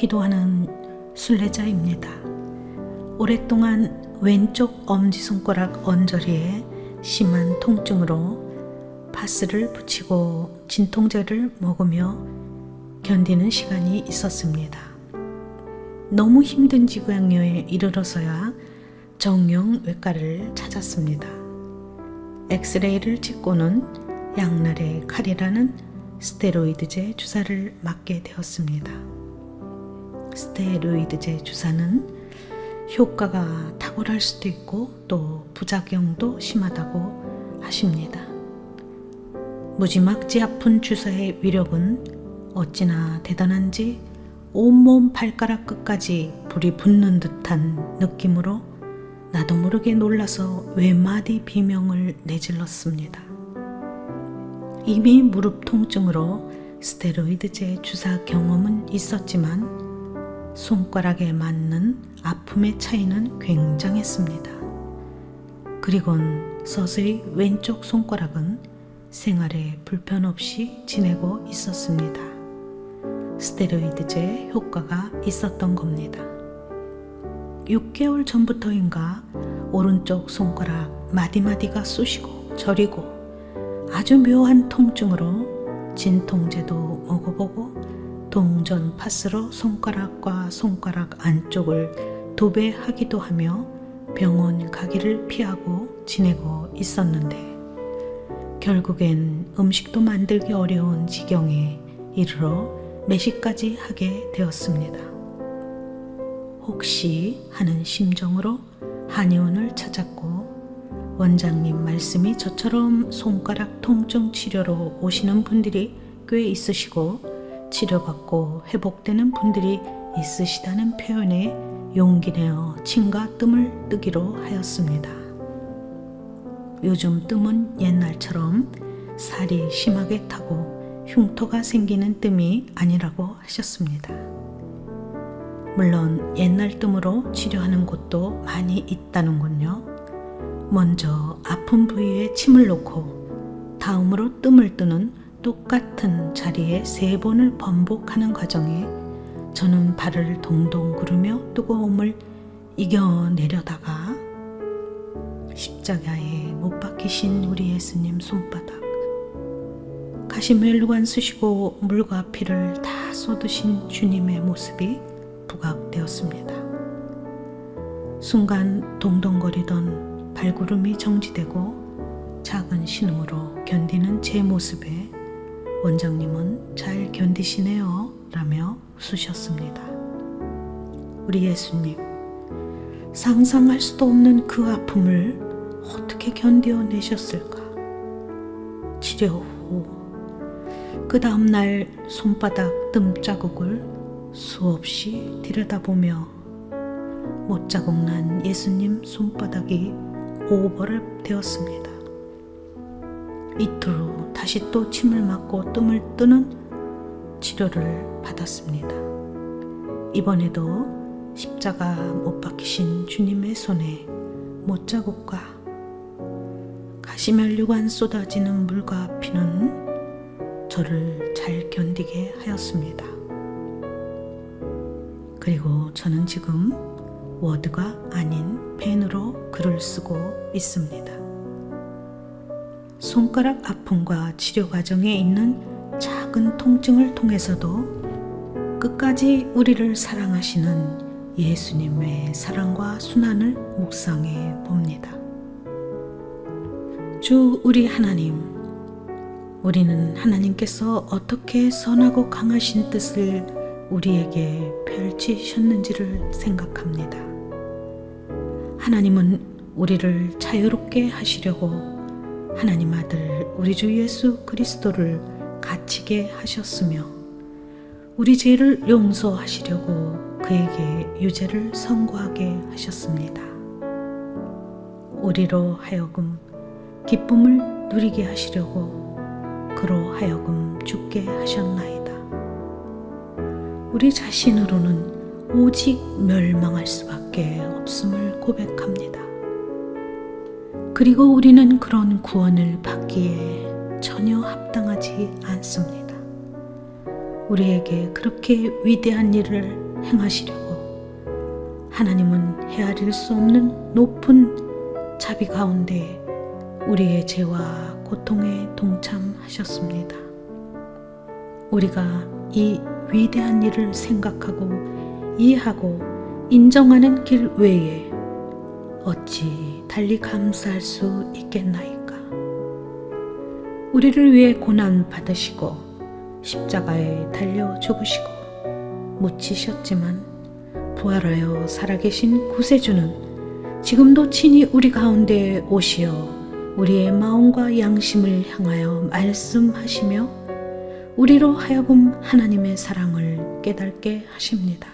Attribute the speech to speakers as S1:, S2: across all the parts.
S1: 기도하는 순례자입니다. 오랫동안 왼쪽 엄지손가락 언저리에 심한 통증으로 파스를 붙이고 진통제를 먹으며 견디는 시간이 있었습니다. 너무 힘든 지경에 이르러서야 정형 외과를 찾았습니다. 엑스레이를 찍고는 양날의 칼이라는 스테로이드제 주사를 맞게 되었습니다. 스테로이드제 주사는 효과가 탁월할 수도 있고 또 부작용도 심하다고 하십니다. 무지막지 아픈 주사의 위력은 어찌나 대단한지 온몸 발가락 끝까지 불이 붙는 듯한 느낌으로 나도 모르게 놀라서 외마디 비명을 내질렀습니다. 이미 무릎 통증으로 스테로이드제 주사 경험은 있었지만 손가락에 맞는 아픔의 차이는 굉장했습니다. 그리곤 서서히 왼쪽 손가락은 생활에 불편 없이 지내고 있었습니다. 스테로이드제 효과가 있었던 겁니다. 6개월 전부터인가 오른쪽 손가락 마디마디가 쑤시고 저리고 아주 묘한 통증으로 진통제도 먹어보고 동전 파스로 손가락과 손가락 안쪽을 도배하기도 하며 병원 가기를 피하고 지내고 있었는데 결국엔 음식도 만들기 어려운 지경에 이르러 매식까지 하게 되었습니다. 혹시 하는 심정으로 한의원을 찾았고 원장님 말씀이 저처럼 손가락 통증 치료로 오시는 분들이 꽤 있으시고 치료받고 회복되는 분들이 있으시다는 표현에 용기 내어 침과 뜸을 뜨기로 하였습니다. 요즘 뜸은 옛날처럼 살이 심하게 타고 흉터가 생기는 뜸이 아니라고 하셨습니다. 물론 옛날 뜸으로 치료하는 곳도 많이 있다는군요. 먼저 아픈 부위에 침을 놓고 다음으로 뜸을 뜨는 똑같은 자리에 세 번을 반복하는 과정에 저는 발을 동동 구르며 뜨거움을 이겨내려다가 십자가에 못 박히신 우리 예수님 손바닥 가시멜로관 쓰시고 물과 피를 다 쏟으신 주님의 모습이 부각되었습니다. 순간 동동거리던 발구름이 정지되고 작은 신음으로 견디는 제 모습에 원장님은 잘 견디시네요 라며 웃으셨습니다. 우리 예수님, 상상할 수도 없는 그 아픔을 어떻게 견뎌내셨을까? 치료 후, 그 다음날 손바닥 뜸 자국을 수없이 들여다보며 못 자국 난 예수님 손바닥이 오버랩 되었습니다. 이틀 후 다시 또 침을 맞고 뜸을 뜨는 치료를 받았습니다. 이번에도 십자가 못 박히신 주님의 손에 못자국과 가시면류관 쏟아지는 물과 피는 저를 잘 견디게 하였습니다. 그리고 저는 지금 워드가 아닌 펜으로 글을 쓰고 있습니다. 손가락 아픔과 치료 과정에 있는 작은 통증을 통해서도 끝까지 우리를 사랑하시는 예수님의 사랑과 순환을 묵상해 봅니다. 주 우리 하나님, 우리는 하나님께서 어떻게 선하고 강하신 뜻을 우리에게 펼치셨는지를 생각합니다. 하나님은 우리를 자유롭게 하시려고 하나님 아들 우리 주 예수 그리스도를 갇히게 하셨으며 우리 죄를 용서하시려고 그에게 유죄를 선고하게 하셨습니다. 우리로 하여금 기쁨을 누리게 하시려고 그로 하여금 죽게 하셨나이다. 우리 자신으로는 오직 멸망할 수밖에 없음을 고백합니다. 그리고 우리는 그런 구원을 받기에 전혀 합당하지 않습니다. 우리에게 그렇게 위대한 일을 행하시려고 하나님은 헤아릴 수 없는 높은 자비 가운데 우리의 죄와 고통에 동참하셨습니다. 우리가 이 위대한 일을 생각하고 이해하고 인정하는 길 외에 어찌 달리 감사할 수 있겠나이까? 우리를 위해 고난 받으시고 십자가에 달려 죽으시고 묻히셨지만 부활하여 살아계신 구세주는 지금도 친히 우리 가운데 오시어 우리의 마음과 양심을 향하여 말씀하시며 우리로 하여금 하나님의 사랑을 깨닫게 하십니다.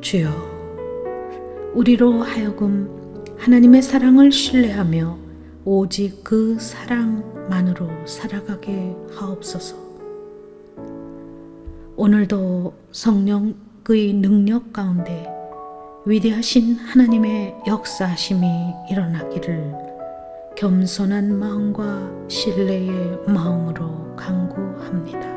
S1: 주여, 우리로 하여금 하나님의 사랑을 신뢰하며 오직 그 사랑만으로 살아가게 하옵소서. 오늘도 성령 그의 능력 가운데 위대하신 하나님의 역사하심이 일어나기를 겸손한 마음과 신뢰의 마음으로 간구합니다.